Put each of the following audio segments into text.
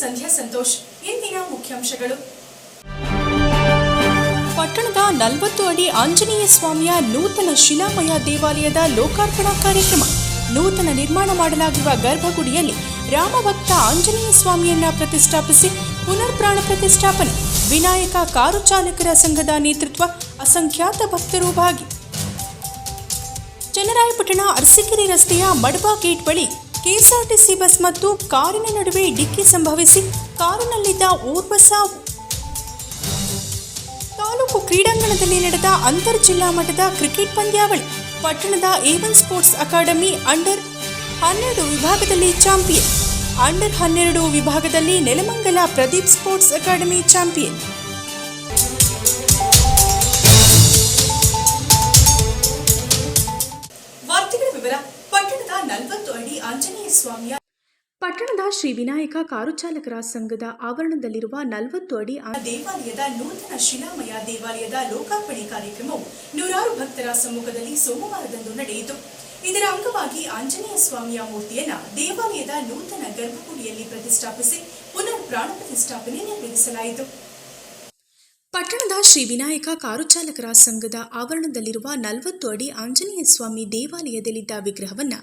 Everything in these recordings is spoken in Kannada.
ಸಂಧ್ಯಾ ಸಂತೋಷ್, ಇಂದಿನ ಮುಖ್ಯಾಂಶಗಳು. ಪಟ್ಟಣದ ನಲವತ್ತು ಅಡಿ ಆಂಜನೇಯ ಸ್ವಾಮಿಯ ನೂತನ ಶಿಲಾಮಯ ದೇವಾಲಯದ ಲೋಕಾರ್ಪಣಾ ಕಾರ್ಯಕ್ರಮ, ನೂತನ ನಿರ್ಮಾಣ ಮಾಡಲಾಗಿರುವ ಗರ್ಭಗುಡಿಯಲ್ಲಿ ರಾಮಭಕ್ತ ಆಂಜನೇಯ ಸ್ವಾಮಿಯನ್ನ ಪ್ರತಿಷ್ಠಾಪಿಸಿ ಪುನರ್ ಪ್ರಾಣ ಪ್ರತಿಷ್ಠಾಪನೆ, ವಿನಾಯಕ ಕಾರು ಚಾಲಕರ ಸಂಘದ ನೇತೃತ್ವ ಅಸಂಖ್ಯಾತ ಭಕ್ತರು ಭಾಗಿ. ಚನ್ನರಾಯಪಟ್ಟಣ ಅರಸಿಕೆರೆ ರಸ್ತೆಯ ಮಡಬಾ ಗೇಟ್ ಬಳಿ ಕೆಎಸ್ಆರ್ಟಿಸಿ ಬಸ್ ಮತ್ತು ಕಾರಿನ ನಡುವೆ ಡಿಕ್ಕಿ ಸಂಭವಿಸಿ ಕಾರಿನಲ್ಲಿದ್ದ ಓರ್ವ ಸಾವು ತಾಲೂಕು ಕ್ರೀಡಾಂಗಣದಲ್ಲಿ ನಡೆದ ಅಂತರ್ ಜಿಲ್ಲಾ ಮಟ್ಟದ ಕ್ರಿಕೆಟ್ ಪಂದ್ಯಾವಳಿ, ಪಟ್ಟಣದ ಏವನ್ ಸ್ಪೋರ್ಟ್ಸ್ ಅಕಾಡೆಮಿ ಅಂಡರ್ ಹನ್ನೆರಡು ವಿಭಾಗದಲ್ಲಿ ಚಾಂಪಿಯನ್ ಅಂಡರ್ ಹನ್ನೆರಡು ವಿಭಾಗದಲ್ಲಿ Nelamangala Pradeep sports academy champion. Shri Vinayaka car ಚಾಲಕರ ಸಂಘದ ಆವರಣದಲ್ಲಿರುವ ನಲವತ್ತು ಅಡಿ ದೇವಾಲಯದ ನೂತನ ಶಿಲಾಮಯ ದೇವಾಲಯದ ಲೋಕಾರ್ಪಣೆ ಕಾರ್ಯಕ್ರಮವು ನೂರಾರು ಭಕ್ತರ ಸಮ್ಮುಖದಲ್ಲಿ ಸೋಮವಾರದಂದು ನಡೆಯಿತು. ಇದರ ಅಂಗವಾಗಿ ಆಂಜನೇಯ ಸ್ವಾಮಿಯ ಮೂರ್ತಿಯನ್ನ ದೇವಾಲಯದ ನೂತನ ಗರ್ಭಗುಡಿಯಲ್ಲಿ ಪ್ರತಿಷ್ಠಾಪಿಸಿ ಪುನರ್ ಪ್ರಾಣ ಪ್ರತಿಷ್ಠಾಪನೆ ನೆರವೇರಿಸಲಾಯಿತು. ಪಟ್ಟಣದ ಶ್ರೀ ವಿನಾಯಕ ಕಾರು ಚಾಲಕರ ಸಂಘದ ಆವರಣದಲ್ಲಿರುವ ನಲವತ್ತು ಅಡಿ ಆಂಜನೇಯ ಸ್ವಾಮಿ ದೇವಾಲಯದಲ್ಲಿದ್ದ ವಿಗ್ರಹವನ್ನು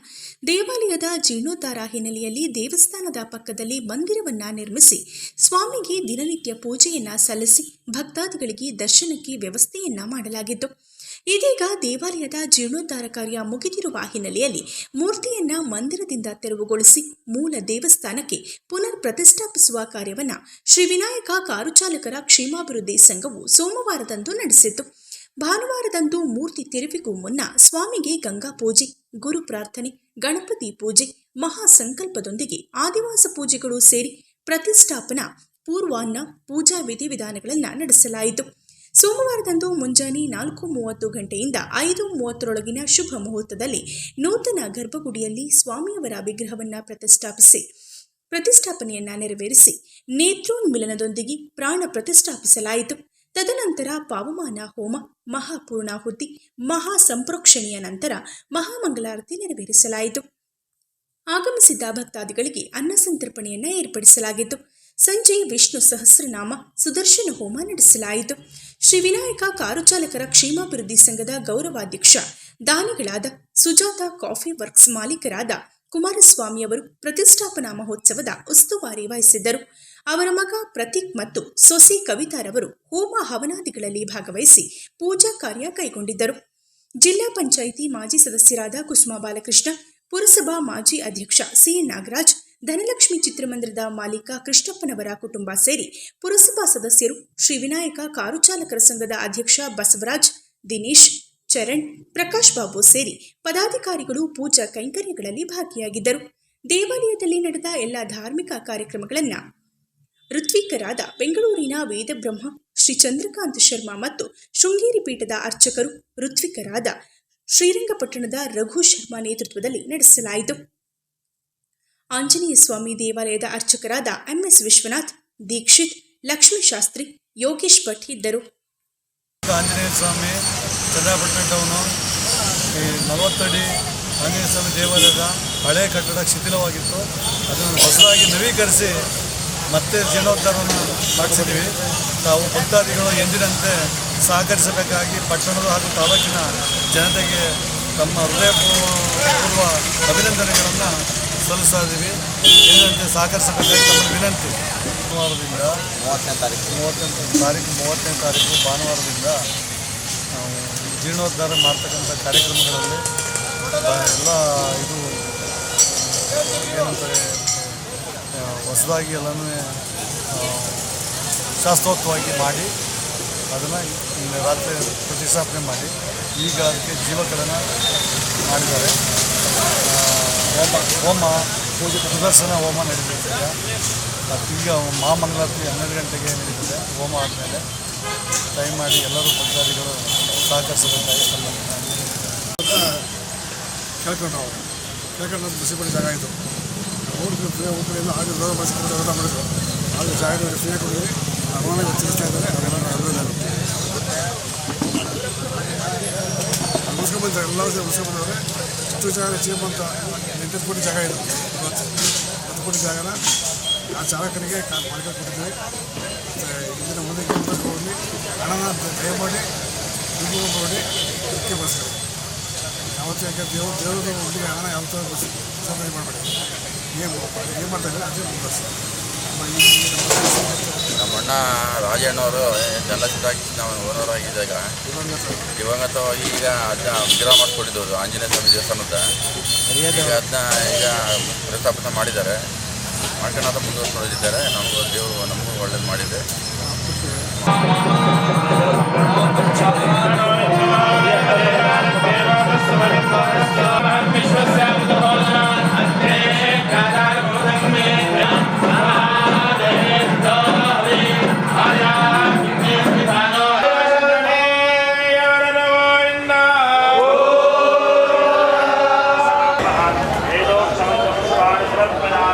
ದೇವಾಲಯದ ಜೀರ್ಣೋದ್ಧಾರ ಹಿನ್ನೆಲೆಯಲ್ಲಿ ದೇವಸ್ಥಾನದ ಪಕ್ಕದಲ್ಲಿ ಮಂದಿರವನ್ನು ನಿರ್ಮಿಸಿ ಸ್ವಾಮಿಗೆ ದಿನನಿತ್ಯ ಪೂಜೆಯನ್ನ ಸಲ್ಲಿಸಿ ಭಕ್ತಾದಿಗಳಿಗೆ ದರ್ಶನಕ್ಕೆ ವ್ಯವಸ್ಥೆಯನ್ನ ಮಾಡಲಾಗಿತ್ತು. ಇದೀಗ ದೇವಾಲಯದ ಜೀರ್ಣೋದ್ಧಾರ ಕಾರ್ಯ ಮುಗಿದಿರುವ ಹಿನ್ನೆಲೆಯಲ್ಲಿ ಮೂರ್ತಿಯನ್ನ ಮಂದಿರದಿಂದ ತೆರವುಗೊಳಿಸಿ ಮೂಲ ದೇವಸ್ಥಾನಕ್ಕೆ ಪುನರ್ ಪ್ರತಿಷ್ಠಾಪಿಸುವ ಕಾರ್ಯವನ್ನ ಶ್ರೀ ವಿನಾಯಕ ಕಾರು ಚಾಲಕರ ಕ್ಷೇಮಾಭಿವೃದ್ಧಿ ಸಂಘವು ಸೋಮವಾರದಂದು ನಡೆಸಿತು ಭಾನುವಾರದಂದು ಮೂರ್ತಿ ತೆರವಿಗೂ ಮುನ್ನ ಸ್ವಾಮಿಗೆ ಗಂಗಾ ಪೂಜೆ, ಗುರು ಪ್ರಾರ್ಥನೆ, ಗಣಪತಿ ಪೂಜೆ ಮಹಾ ಸಂಕಲ್ಪದೊಂದಿಗೆ ಆದಿವಾಸ ಪೂಜೆಗಳು ಸೇರಿ ಪ್ರತಿಷ್ಠಾಪನಾ, ಪೂರ್ವಾನ್ನ, ಪೂಜಾ ವಿಧಿವಿಧಾನಗಳನ್ನು ನಡೆಸಲಾಯಿತು. ಸೋಮವಾರದಂದು ಮುಂಜಾನೆ ನಾಲ್ಕು ಮೂವತ್ತು ಗಂಟೆಯಿಂದ ಐದು ಮೂವತ್ತರೊಳಗಿನ ಶುಭ ಮುಹೂರ್ತದಲ್ಲಿ ನೂತನ ಗರ್ಭಗುಡಿಯಲ್ಲಿ ಸ್ವಾಮಿಯವರ ವಿಗ್ರಹವನ್ನು ಪ್ರತಿಷ್ಠಾಪಿಸಿ, ಪ್ರತಿಷ್ಠಾಪನೆಯನ್ನ ನೆರವೇರಿಸಿ ನೇತ್ರೋನ್ಮಿಲನದೊಂದಿಗೆ ಪ್ರಾಣ ಪ್ರತಿಷ್ಠಾಪಿಸಲಾಯಿತು. ತದನಂತರ ಪಾವಮಾನ ಹೋಮ, ಮಹಾಪೂರ್ಣಾಹುತಿ ಮಹಾ ಸಂಪ್ರೋಕ್ಷಣೆಯ ನಂತರ ಮಹಾಮಂಗಳಾರತಿ ನೆರವೇರಿಸಲಾಯಿತು. ಆಗಮಿಸಿದ್ದ ಭಕ್ತಾದಿಗಳಿಗೆ ಅನ್ನ ಸಂತರ್ಪಣೆಯನ್ನ ಏರ್ಪಡಿಸಲಾಗಿತ್ತು. ಸಂಜೆ ವಿಷ್ಣು ಸಹಸ್ರನಾಮ ಸುದರ್ಶನ ಹೋಮ ನಡೆಸಲಾಯಿತು. ಶ್ರೀ ವಿನಾಯಕ ಕಾರು ಚಾಲಕರ ಕ್ಷೇಮಾಭಿವೃದ್ಧಿ ಸಂಘದ ಗೌರವಾಧ್ಯಕ್ಷ, ದಾನಿಗಳಾದ ಸುಜಾತ ಕಾಫಿ ವರ್ಕ್ಸ್ ಮಾಲೀಕರಾದ ಕುಮಾರಸ್ವಾಮಿ ಅವರು ಪ್ರತಿಷ್ಠಾಪನಾ ಮಹೋತ್ಸವದ ಉಸ್ತುವಾರಿ ವಹಿಸಿದ್ದರು. ಅವರ ಮಗ ಪ್ರತೀಕ್ ಮತ್ತು ಸೊಸೆ ಕವಿತಾರವರು ಹೋಮ ಹವನಾದಿಗಳಲ್ಲಿ ಭಾಗವಹಿಸಿ ಪೂಜಾ ಕಾರ್ಯ ಕೈಗೊಂಡಿದ್ದರು. ಜಿಲ್ಲಾ ಪಂಚಾಯಿತಿ ಮಾಜಿ ಸದಸ್ಯರಾದ ಕುಸುಮಾ ಬಾಲಕೃಷ್ಣ, ಪುರಸಭಾ ಮಾಜಿ ಅಧ್ಯಕ್ಷ ಸಿ ನಾಗರಾಜ್ ಧನಲಕ್ಷ್ಮಿ ಚಿತ್ರಮಂದಿರದ ಮಾಲೀಕ ಕೃಷ್ಣಪ್ಪನವರ ಕುಟುಂಬ ಸೇರಿ ಪುರಸಭಾ ಸದಸ್ಯರು ಶ್ರೀ ವಿನಾಯಕ ಕಾರು ಚಾಲಕರ ಸಂಘದ ಅಧ್ಯಕ್ಷ ಬಸವರಾಜ್, ದಿನೇಶ್, ಚರಣ್, ಪ್ರಕಾಶ್ ಬಾಬು ಸೇರಿ ಪದಾಧಿಕಾರಿಗಳು ಪೂಜಾ ಕೈಂಕರ್ಯಗಳಲ್ಲಿ ಭಾಗಿಯಾಗಿದ್ದರು. ದೇವಾಲಯದಲ್ಲಿ ನಡೆದ ಎಲ್ಲ ಧಾರ್ಮಿಕ ಕಾರ್ಯಕ್ರಮಗಳನ್ನು ಋತ್ವಿಕರಾದ ಬೆಂಗಳೂರಿನ ವೇದಬ್ರಹ್ಮ, ಶ್ರೀ ಚಂದ್ರಕಾಂತ್ ಶರ್ಮಾ ಮತ್ತು ಶೃಂಗೇರಿ ಪೀಠದ ಅರ್ಚಕರು ಋತ್ವಿಕರಾದ ಶ್ರೀರಂಗಪಟ್ಟಣದ ರಘು ಶರ್ಮಾ ನೇತೃತ್ವದಲ್ಲಿ ನಡೆಸಲಾಯಿತು. ಆಂಜನೇಯ ಸ್ವಾಮಿ ದೇವಾಲಯದ ಅರ್ಚಕರಾದ ಎಂಎಸ್ ವಿಶ್ವನಾಥ್, ದೀಕ್ಷಿತ್ ಲಕ್ಷ್ಮೀಶಾಸ್ತ್ರಿ ಯೋಗೇಶ್ ಭಟ್ ಇದ್ದರು. ಆಂಜನೇಯ ಸ್ವಾಮಿ, ಚಂದ್ರಪಟ್ಟಣ ಟೌನು ನಲವತ್ತಡಿ ಆಂಜನೇಯ ಸ್ವಾಮಿ ದೇವಾಲಯದ ಹಳೆ ಕಟ್ಟಡ ಶಿಥಿಲವಾಗಿತ್ತು. ಅದನ್ನು ಹೊಸದಾಗಿ ನವೀಕರಿಸಿ ಮತ್ತೆ ಜೀರ್ಣೋದ್ಧಾರವನ್ನು ಮಾಡಿಸಿದ್ದೀವಿ. ತಾವು ಭಕ್ತಾದಿಗಳು ಎಂದಿನಂತೆ ಸಹಕರಿಸಬೇಕಾಗಿ ಪಟ್ಟಣದ ಹಾಗೂ ತಾಲೂಕಿನ ಜನತೆಗೆ ತಮ್ಮ ಹೃದಯಪೂರ್ವ ಅಭಿನಂದನೆಗಳನ್ನು ಸಲ್ಲಿಸ್ತಾ ಇದ್ದೀವಿ ಎಂದಿನಂತೆ ಸಹಕರಿಸಬೇಕಾಗಿ ತಮ್ಮ ವಿನಂತಿ. ಭಾನುವಾರದಿಂದ ಮೂವತ್ತನೇ ತಾರೀಕು. ಮೂವತ್ತೆಂಟು ತಾರೀಕು ಮೂವತ್ತನೇ ತಾರೀಕು ಭಾನುವಾರದಿಂದ ನಾವು ಜೀರ್ಣೋದ್ಧಾರ ಮಾಡ್ತಕ್ಕಂಥ ಕಾರ್ಯಕ್ರಮಗಳಲ್ಲಿ ಎಲ್ಲ ಇದು ಏನಂತಾರೆ ಹೊಸದಾಗಿ ಎಲ್ಲನೂ ಶಾಸ್ತ್ರೋಕ್ತವಾಗಿ ಮಾಡಿ ಅದನ್ನು ರಾತ್ರಿ ಪ್ರತಿಷ್ಠಾಪನೆ ಮಾಡಿ ಈಗ ಅದಕ್ಕೆ ಜೀವಕರಣ ಮಾಡಿದ್ದಾರೆ. ಹೋಮ ಹೋಮ ಪೂಜೆ ಪ್ರದರ್ಶನ ಹೋಮ ನಡೀತಿದೆ. ಮತ್ತು ಈಗ ಮಹಾಮಂಗಳಾರತಿ ಹನ್ನೆರಡು ಗಂಟೆಗೆ ನಡೀತದೆ ಹೋಮ ಆದಮೇಲೆ. ಟೈಮ್ ಮಾಡಿ ಎಲ್ಲರೂ ಭಕ್ತಾದಿಗಳು ಸಹಕರಿಸಬೇಕಾಗಿ ಕೇಳ್ಕೊಂಡು ನಾವು. ಕೇಳ್ಕೊಂಡು ನಮ್ಮ ಮುನ್ಸಿಪಾಲಿ ಜಾಗ ಇದು ಊರಿಗೆ ಫ್ರೀ ಹೋಗ್ತಾರೆ ಹಾಗೆ ರೋಗ ಬಳಸಿಕೊಂಡು ಎಲ್ಲ ಮಾಡಿದ್ರು. ಹಾಗೆ ಜಾಗ ಫ್ರೀ ಕೊಡಿ ಅನುಮಾನ ತಿಳಿಸ್ತಾ ಇದ್ದಾರೆ. ಅವರೆಲ್ಲ ಅಭಿವೃದ್ಧಿ ಮುಗಿಸ್ಕೊಂಡ್ಬಂದ್ರೆ ಎಲ್ಲರೂ ಮುಗಿಸ್ಕೊಂಡ್ಬಂದವ್ರೆ ಇಷ್ಟು ಜಾಗ ಅಂತ ಎಂಟತ್ತು ಕೋಟಿ ಜಾಗ ಇದೆ. ಇವತ್ತು ಹತ್ತು ಕೋಟಿ ಜಾಗನ ಆ ಚಾಲಕನಿಗೆ ಮಾಡಿಕೆ ಕೊಟ್ಟಿದ್ದೀವಿ ಇದನ್ನು ಮುಂದೆ ಮುಂದಕ್ಕೆ ಹೋಗಿ ಹಣನ ದಯಮಾಡಿ ದುಡ್ಡು ಮಾಡಿ ಅದಕ್ಕೆ ಬಳಸ್ಕೊಳ್ಳಿ ಯಾವತ್ತೂ ಯಾಕೆ ದೇವ್ರ ದೇವ್ರಿಗೆ ಒಟ್ಟಿಗೆ ಹಣ ಯಾವ ಥರ ಬಸ್ ಸಂಪಾದನೆ ಮಾಡಬೇಡಿ. ಏನು ಏನು ಮಾಡ್ತಾ ಇದ್ದಾರೆ? ಅದೇ ಮುಂದುವರ್ಸಿ ನಮ್ಮ ರಾಜಣ್ಣವರು ಜಲಸಿದಾಗಿ ನಾವು ಓನರಾಗಿದ್ದಾಗ ದಿವಂಗತ ದಿವಂಗತವಾಗಿ ಈಗ ಅದನ್ನ ವಿಗ್ರಹ ಮಾಡಿಕೊಟ್ಟಿದ್ದು ಆಂಜನೇಯ ಸ್ವಾಮಿ ದೇವಸ್ಥಾನದ. ಈಗ ಅದನ್ನ ಈಗ ಪ್ರಸ್ತಾಪನೆ ಮಾಡಿದ್ದಾರೆ. ಮಾಡ್ಕೊಂಡು ಮುಂದುವರ್ಸ್ಕೊಂಡಿದ್ದಾರೆ ನಮಗೂ ದೇವರು ನಮಗೂ ಒಳ್ಳೇದು ಮಾಡಿದೆ.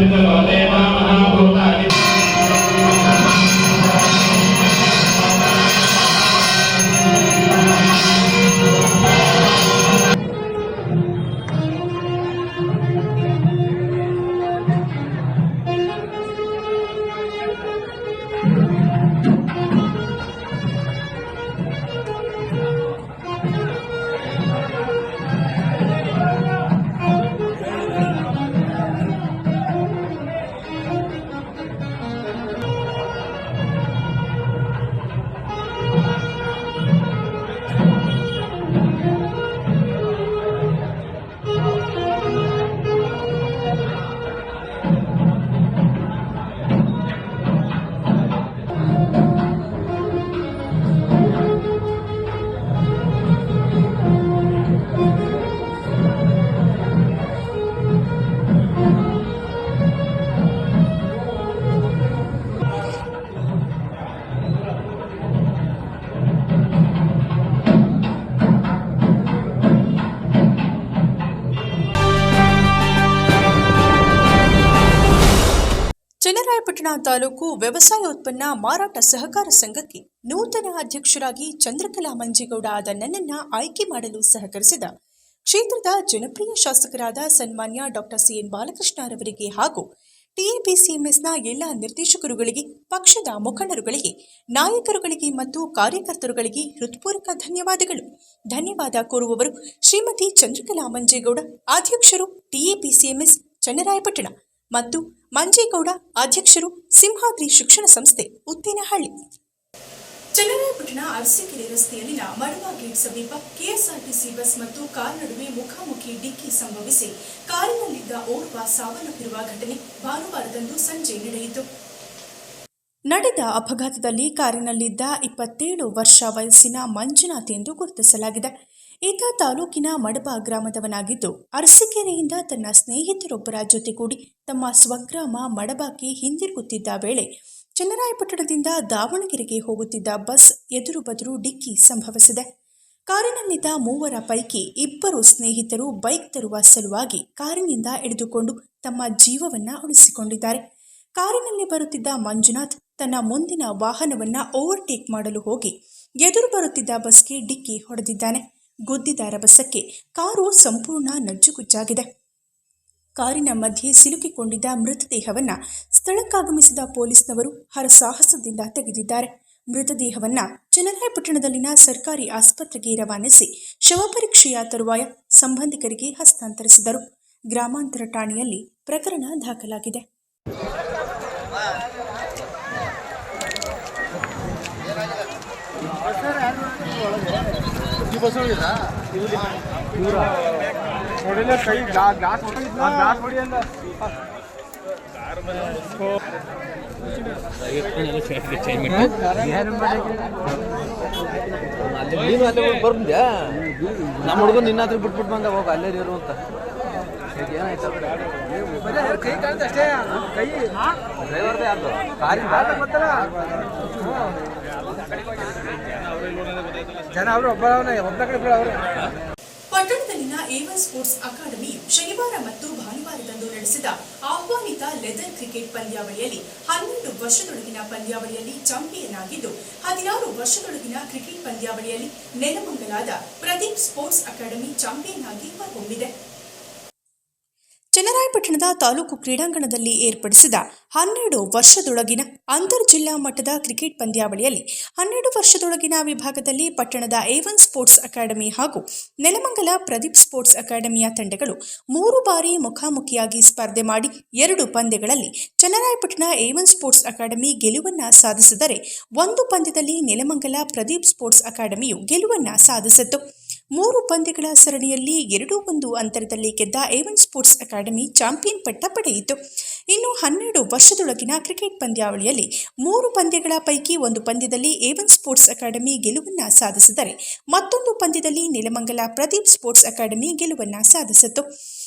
ತಿಳ್ಕೊಳ್ಳಿ ಹೊಗೆ ತಾಲೂಕು ವ್ಯವಸಾಯ ಉತ್ಪನ್ನ ಮಾರಾಟ ಸಹಕಾರ ಸಂಘಕ್ಕೆ ನೂತನ ಅಧ್ಯಕ್ಷರಾಗಿ ಚಂದ್ರಕಲಾ ಮಂಜೇಗೌಡ ಆದ ನನ್ನನ್ನ ಆಯ್ಕೆ ಮಾಡಲು ಸಹಕರಿಸಿದ ಕ್ಷೇತ್ರದ ಜನಪ್ರಿಯ ಶಾಸಕರಾದ ಸನ್ಮಾನ್ಯ ಡಾಕ್ಟರ್ ಸಿಎನ್ ಬಾಲಕೃಷ್ಣರವರಿಗೆ ಹಾಗೂ ಟಿಎಪಿಸಿಎಂಎಸ್ನ ಎಲ್ಲ ನಿರ್ದೇಶಕರುಗಳಿಗೆ, ಪಕ್ಷದ ಮುಖಂಡರುಗಳಿಗೆ, ನಾಯಕರುಗಳಿಗೆ ಮತ್ತು ಕಾರ್ಯಕರ್ತರುಗಳಿಗೆ ಹೃತ್ಪೂರ್ವಕ ಧನ್ಯವಾದಗಳು. ಧನ್ಯವಾದ ಕೋರುವವರು ಶ್ರೀಮತಿ ಚಂದ್ರಕಲಾ ಮಂಜೇಗೌಡ, ಅಧ್ಯಕ್ಷರು ಟಿಎಪಿಸಿಎಂಎಸ್, ಚನ್ನರಾಯಪಟ್ಟಣ. ಮತ್ತು ಮಂಜೇಗೌಡ ಅಧ್ಯಕ್ಷರು ಸಿಂಹಾದ್ರಿ ಶಿಕ್ಷಣ ಸಂಸ್ಥೆ ಉತ್ತೇನಹಳ್ಳಿ. ಚನ್ನರಾಯಪಟ್ಟಣ ಅರಸೀಕೆರೆ ರಸ್ತೆಯಲ್ಲಿನ ಮಡವ ಗೇಟ್ ಸಮೀಪ ಕೆಎಸ್ಆರ್ಟಿಸಿ ಬಸ್ ಮತ್ತು ಕಾರ್ ನಡುವೆ ಮುಖಾಮುಖಿ ಡಿಕ್ಕಿ ಸಂಭವಿಸಿ ಕಾರಿನಲ್ಲಿದ್ದ ಓರ್ವ ಸಾವನ್ನಪ್ಪಿರುವ ಘಟನೆ ಭಾನುವಾರದಂದು ಸಂಜೆ ನಡೆಯಿತು. ನಡೆದ ಅಪಘಾತದಲ್ಲಿ ಕಾರಿನಲ್ಲಿದ್ದ ಇಪ್ಪತ್ತೇಳು ವರ್ಷ ವಯಸ್ಸಿನ ಮಂಜುನಾಥ್ ಎಂದು ಗುರುತಿಸಲಾಗಿದೆ. ಈತ ತಾಲೂಕಿನ ಮಡಬ ಗ್ರಾಮದವನಾಗಿದ್ದು, ಅರಸಿಕೆರೆಯಿಂದ ತನ್ನ ಸ್ನೇಹಿತರೊಬ್ಬರ ಜೊತೆಗೂಡಿ ತಮ್ಮ ಸ್ವಗ್ರಾಮ ಮಡಬಕ್ಕೆ ಹಿಂದಿರುಗುತ್ತಿದ್ದ ವೇಳೆ, ಚನ್ನರಾಯಪಟ್ಟಣದಿಂದ ದಾವಣಗೆರೆಗೆ ಹೋಗುತ್ತಿದ್ದ ಬಸ್ ಎದುರು ಬದುರು ಡಿಕ್ಕಿ ಸಂಭವಿಸಿದೆ. ಕಾರಿನಲ್ಲಿದ್ದ ಮೂವರ ಪೈಕಿ ಇಬ್ಬರು ಸ್ನೇಹಿತರು ಬೈಕ್ ತರುವ ಸಲುವಾಗಿ ಕಾರಿನಿಂದ ಇಳಿದುಕೊಂಡು ತಮ್ಮ ಜೀವವನ್ನ ಉಳಿಸಿಕೊಂಡಿದ್ದಾರೆ. ಕಾರಿನಲ್ಲಿ ಬರುತ್ತಿದ್ದ ಮಂಜುನಾಥ್ ತನ್ನ ಮುಂದಿನ ವಾಹನವನ್ನ ಓವರ್ಟೇಕ್ ಮಾಡಲು ಹೋಗಿ ಎದುರು ಬರುತ್ತಿದ್ದ ಬಸ್ಗೆ ಡಿಕ್ಕಿ ಹೊಡೆದಿದ್ದಾನೆ. ಗುದ್ದಿದ ರಭಸಕ್ಕೆ ಕಾರು ಸಂಪೂರ್ಣ ನಜ್ಜುಗುಜ್ಜಾಗಿದೆ. ಕಾರಿನ ಮಧ್ಯೆ ಸಿಲುಕಿಕೊಂಡಿದ್ದ ಮೃತದೇಹವನ್ನ ಸ್ಥಳಕ್ಕಾಗಮಿಸಿದ ಪೊಲೀಸ್ನವರು ಹರಸಾಹಸದಿಂದ ತೆಗೆದಿದ್ದಾರೆ. ಮೃತದೇಹವನ್ನ ಚನ್ನರಾಯಪಟ್ಟಣದಲ್ಲಿನ ಸರ್ಕಾರಿ ಆಸ್ಪತ್ರೆಗೆ ರವಾನಿಸಿ ಶವಪರೀಕ್ಷೆಯ ತರುವಾಯ ಸಂಬಂಧಿಕರಿಗೆ ಹಸ್ತಾಂತರಿಸಿದರು. ಗ್ರಾಮಾಂತರ ಠಾಣೆಯಲ್ಲಿ ಪ್ರಕರಣ ದಾಖಲಾಗಿದೆ. ನೀನು ಅಲ್ಲೇ ಬರ್ಬಂದ್ಯಾ ನಮ್ಮ ಹುಡುಗನ್ ನಿನ್ನ ಹತ್ರ ಬಿಟ್ಬಿಟ್ಟು ಬಂದ ಹೋಗ ಅಲ್ಲೇ ಇರು ಅಂತ. ಕೈ ಕಾಣ್ತದೆ ಅಷ್ಟೇ. ಕೈ ಡ್ರೈವರ್ದೇ ಯಾರ್ದು? ಕಾರಿಂದ ಗೊತ್ತಲ್ಲ? ಜನ ಅವರು ಅವರು. ಪಟ್ಟಣದಲ್ಲಿನ ಏವನ್ ಸ್ಪೋರ್ಟ್ಸ್ ಅಕಾಡೆಮಿ ಶನಿವಾರ ಮತ್ತು ಭಾನುವಾರದಂದು ನಡೆಸಿದ ಆಹ್ವಾನಿತ ಲೆದರ್ ಕ್ರಿಕೆಟ್ ಪಂದ್ಯಾವಳಿಯಲ್ಲಿ ಹನ್ನೆರಡು ವರ್ಷದೊಳಗಿನ ಪಂದ್ಯಾವಳಿಯಲ್ಲಿ ಚಾಂಪಿಯನ್ ಆಗಿದ್ದು ಹದಿನಾರು ವರ್ಷದೊಳಗಿನ ಕ್ರಿಕೆಟ್ ಪಂದ್ಯಾವಳಿಯಲ್ಲಿ ನೆಲಮಂಗಲಾದ ಪ್ರದೀಪ್ ಸ್ಪೋರ್ಟ್ಸ್ ಅಕಾಡೆಮಿ ಚಾಂಪಿಯನ್ ಆಗಿ ಹೊರಹೊಮ್ಮಿದೆ ಚನ್ನರಾಯಪಟ್ಟಣದ ತಾಲೂಕು ಕ್ರೀಡಾಂಗಣದಲ್ಲಿ ಏರ್ಪಡಿಸಿದ ಹನ್ನೆರಡು ವರ್ಷದೊಳಗಿನ ಅಂತರ್ ಜಿಲ್ಲಾ ಮಟ್ಟದ ಕ್ರಿಕೆಟ್ ಪಂದ್ಯಾವಳಿಯಲ್ಲಿ ಹನ್ನೆರಡು ವರ್ಷದೊಳಗಿನ ವಿಭಾಗದಲ್ಲಿ ಪಟ್ಟಣದ ಏವನ್ ಸ್ಪೋರ್ಟ್ಸ್ ಅಕಾಡೆಮಿ ಹಾಗೂ ನೆಲಮಂಗಲ ಪ್ರದೀಪ್ ಸ್ಪೋರ್ಟ್ಸ್ ಅಕಾಡೆಮಿಯ ತಂಡಗಳು ಮೂರು ಬಾರಿ ಮುಖಾಮುಖಿಯಾಗಿ ಸ್ಪರ್ಧೆ ಮಾಡಿ ಎರಡು ಪಂದ್ಯಗಳಲ್ಲಿ ಚನ್ನರಾಯಪಟ್ಟಣ ಏವನ್ ಸ್ಪೋರ್ಟ್ಸ್ ಅಕಾಡೆಮಿ ಗೆಲುವನ್ನ ಸಾಧಿಸಿದರೆ ಒಂದು ಪಂದ್ಯದಲ್ಲಿ ನೆಲಮಂಗಲ ಪ್ರದೀಪ್ ಸ್ಪೋರ್ಟ್ಸ್ ಅಕಾಡೆಮಿಯು ಗೆಲುವನ್ನ ಸಾಧಿಸಿತು ಮೂರು ಪಂದ್ಯಗಳ ಸರಣಿಯಲ್ಲಿ ಎರಡೂ ಒಂದು ಅಂತರದಲ್ಲಿ ಗೆದ್ದ ಏವನ್ ಸ್ಪೋರ್ಟ್ಸ್ ಅಕಾಡೆಮಿ ಚಾಂಪಿಯನ್ ಪಟ್ಟ ಪಡೆಯಿತು. ಇನ್ನು ಹನ್ನೆರಡು ವರ್ಷದೊಳಗಿನ ಕ್ರಿಕೆಟ್ ಪಂದ್ಯಾವಳಿಯಲ್ಲಿ ಮೂರು ಪಂದ್ಯಗಳ ಪೈಕಿ ಒಂದು ಪಂದ್ಯದಲ್ಲಿ ಏವನ್ ಸ್ಪೋರ್ಟ್ಸ್ ಅಕಾಡೆಮಿ ಗೆಲುವನ್ನು ಸಾಧಿಸಿದರೆ ಮತ್ತೊಂದು ಪಂದ್ಯದಲ್ಲಿ ನೆಲಮಂಗಲ ಪ್ರದೀಪ್ ಸ್ಪೋರ್ಟ್ಸ್ ಅಕಾಡೆಮಿ ಗೆಲುವನ್ನು ಸಾಧಿಸಿತು.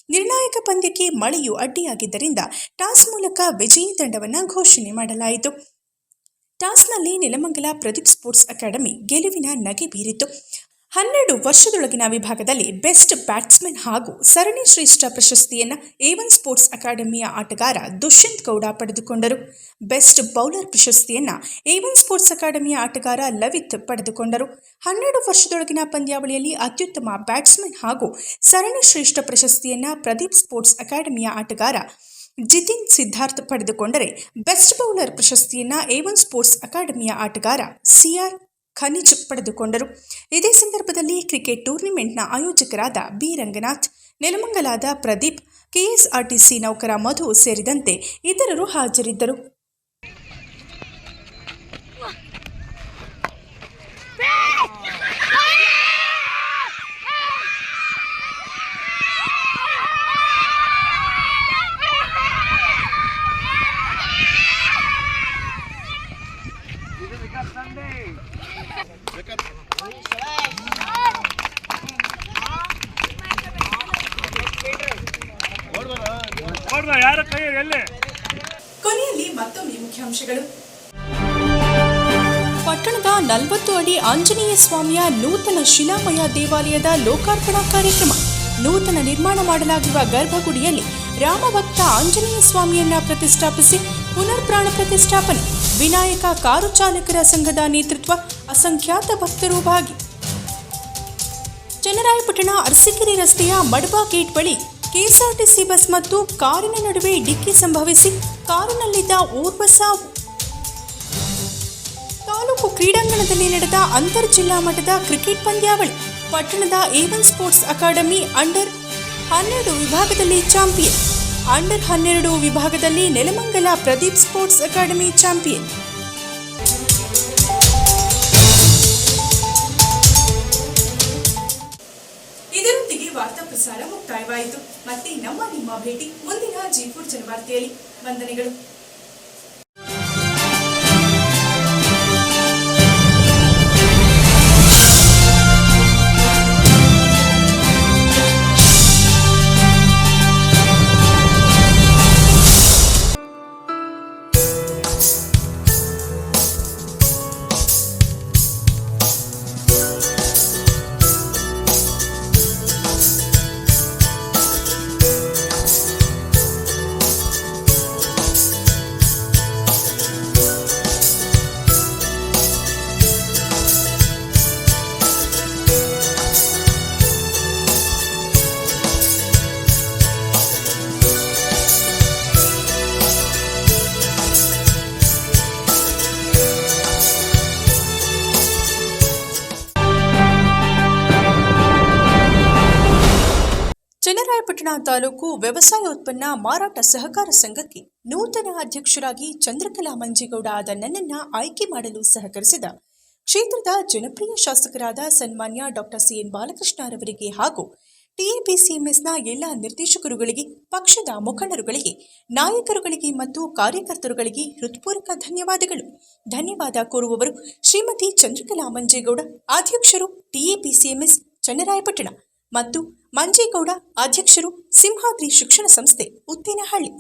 ನಿರ್ಣಾಯಕ ಪಂದ್ಯಕ್ಕೆ ಮಳೆಯು ಅಡ್ಡಿಯಾಗಿದ್ದರಿಂದ ಟಾಸ್ ಮೂಲಕ ವಿಜಯಿ ತಂಡವನ್ನು ಘೋಷಣೆ ಮಾಡಲಾಯಿತು. ಟಾಸ್ನಲ್ಲಿ ನೆಲಮಂಗಲ ಪ್ರದೀಪ್ ಸ್ಪೋರ್ಟ್ಸ್ ಅಕಾಡೆಮಿ ಗೆಲುವಿನ ನಗೆ ಬೀರಿತು. ಹನ್ನೆರಡು ವರ್ಷದೊಳಗಿನ ವಿಭಾಗದಲ್ಲಿ ಬೆಸ್ಟ್ ಬ್ಯಾಟ್ಸ್ಮನ್ ಹಾಗೂ ಸರಣಿ ಶ್ರೇಷ್ಠ ಪ್ರಶಸ್ತಿಯನ್ನು ಏವನ್ ಸ್ಪೋರ್ಟ್ಸ್ ಅಕಾಡೆಮಿಯ ಆಟಗಾರ ದುಷ್ಯಂತ್ ಗೌಡ ಪಡೆದುಕೊಂಡರು. ಬೆಸ್ಟ್ ಬೌಲರ್ ಪ್ರಶಸ್ತಿಯನ್ನು ಏವನ್ ಸ್ಪೋರ್ಟ್ಸ್ ಅಕಾಡೆಮಿಯ ಆಟಗಾರ ಲವಿತ್ ಪಡೆದುಕೊಂಡರು. ಹನ್ನೆರಡು ವರ್ಷದೊಳಗಿನ ಪಂದ್ಯಾವಳಿಯಲ್ಲಿ ಅತ್ಯುತ್ತಮ ಬ್ಯಾಟ್ಸ್ಮನ್ ಹಾಗೂ ಸರಣಿ ಶ್ರೇಷ್ಠ ಪ್ರಶಸ್ತಿಯನ್ನು ಪ್ರದೀಪ್ ಸ್ಪೋರ್ಟ್ಸ್ ಅಕಾಡೆಮಿಯ ಆಟಗಾರ ಜಿತಿನ್ ಸಿದ್ಧಾರ್ಥ್ ಪಡೆದುಕೊಂಡರೆ, ಬೆಸ್ಟ್ ಬೌಲರ್ ಪ್ರಶಸ್ತಿಯನ್ನು ಏವನ್ ಸ್ಪೋರ್ಟ್ಸ್ ಅಕಾಡೆಮಿಯ ಆಟಗಾರ ಸಿಆರ್ ಖನಿಜ್ ಪಡೆದುಕೊಂಡರು. ಇದೇ ಸಂದರ್ಭದಲ್ಲಿ ಕ್ರಿಕೆಟ್ ಟೂರ್ನಿಮೆಂಟ್ನ ಆಯೋಜಕರಾದ ಬಿ. ರಂಗನಾಥ್, ನೆಲಮಂಗಲಾದ ಪ್ರದೀಪ್ ಕೆಎಸ್ಆರ್ಟಿಸಿ ನೌಕರ ಮಧು ಸೇರಿದಂತೆ ಇತರರು ಹಾಜರಿದ್ದರು. ನಲವತ್ತು ಅಡಿ ಆಂಜನೇಯ ಸ್ವಾಮಿಯ ನೂತನ ಶಿಲಾಮಯ ದೇವಾಲಯದ ಲೋಕಾರ್ಪಣಾ ಕಾರ್ಯಕ್ರಮ. ನೂತನ ನಿರ್ಮಾಣ ಮಾಡಲಾಗಿರುವ ಗರ್ಭಗುಡಿಯಲ್ಲಿ ರಾಮಭಕ್ತ ಆಂಜನೇಯ ಸ್ವಾಮಿಯನ್ನ ಪ್ರತಿಷ್ಠಾಪಿಸಿ ಪುನರ್ ಪ್ರಾಣ ಪ್ರತಿಷ್ಠಾಪನೆ. ವಿನಾಯಕ ಕಾರು ಚಾಲಕರ ಸಂಘದ ನೇತೃತ್ವ ಅಸಂಖ್ಯಾತ ಭಕ್ತರು ಭಾಗಿ. ಚನ್ನರಾಯಪಟ್ಟಣ ಅರಸಿಕೆರೆ ರಸ್ತೆಯ ಮಡಬಾ ಗೇಟ್ ಬಳಿ ಕೆಎಸ್ಆರ್ಟಿಸಿ ಬಸ್ ಮತ್ತು ಕಾರಿನ ನಡುವೆ ಡಿಕ್ಕಿ ಸಂಭವಿಸಿ ಕಾರಿನಲ್ಲಿದ್ದ ಓರ್ವ ಸಾವು ಕ್ರೀಡಾಂಗಣದಲ್ಲಿ ನಡೆದ ಅಂತರ್ ಜಿಲ್ಲಾ ಮಟ್ಟದ ಕ್ರಿಕೆಟ್ ಪಂದ್ಯಾವಳಿ, ಪಟ್ಟಣದ ಏವನ್ ಸ್ಪೋರ್ಟ್ಸ್ ಅಕಾಡೆಮಿ ಅಂಡರ್ ಹನ್ನೆರಡು ವಿಭಾಗದಲ್ಲಿ ಚಾಂಪಿಯನ್. ಅಂಡರ್ ಹನ್ನೆರಡು ವಿಭಾಗದಲ್ಲಿ Nelamangala Pradeep sports academy champion. ಇದರೊಂದಿಗೆ ವಾರ್ತಾ ಪ್ರಸಾರ ಮುಕ್ತಾಯವಾಯಿತು. ಮತ್ತೆ ನಮ್ಮ ನಿಮ್ಮ ಭೇಟಿ ಮುಂದಿನ ಜೀಪುರ್ ಜನವಾರ್ತೆಯಲ್ಲಿ ವಂದನೆಗಳು. ಚನ್ನರಾಯಪಟ್ಟಣ ವ್ಯವಸಾಯ ಉತ್ಪನ್ನ ಮಾರಾಟ ಸಹಕಾರ ಸಂಘಕ್ಕೆ ನೂತನ ಅಧ್ಯಕ್ಷರಾಗಿ ಚಂದ್ರಕಲಾ ಮಂಜೇಗೌಡ ಆದ ನನ್ನನ್ನ ಆಯ್ಕೆ ಮಾಡಲು ಸಹಕರಿಸಿದ ಕ್ಷೇತ್ರದ ಜನಪ್ರಿಯ ಶಾಸಕರಾದ ಸನ್ಮಾನ್ಯ ಡಾಕ್ಟರ್ ಸಿಎನ್ ಬಾಲಕೃಷ್ಣರವರಿಗೆ ಹಾಗೂ ಟಿಎಪಿಸಿಎಂಎಸ್ನ ಎಲ್ಲ ನಿರ್ದೇಶಕರುಗಳಿಗೆ, ಪಕ್ಷದ ಮುಖಂಡರುಗಳಿಗೆ, ನಾಯಕರುಗಳಿಗೆ ಮತ್ತು ಕಾರ್ಯಕರ್ತರುಗಳಿಗೆ ಹೃತ್ಪೂರ್ವಕ ಧನ್ಯವಾದಗಳು. ಧನ್ಯವಾದ ಕೋರುವವರು ಶ್ರೀಮತಿ ಚಂದ್ರಕಲಾ ಮಂಜೇಗೌಡ, ಅಧ್ಯಕ್ಷರು ಟಿಎಪಿಸಿಎಂಎಸ್, ಚನ್ನರಾಯಪಟ್ಟಣ. ಮತ್ತು ಮಂಜೇಗೌಡ ಅಧ್ಯಕ್ಷರು ಸಿಂಹಾದ್ರಿ ಶಿಕ್ಷಣ ಸಂಸ್ಥೆ ಉತ್ತೇನಹಳ್ಳಿ.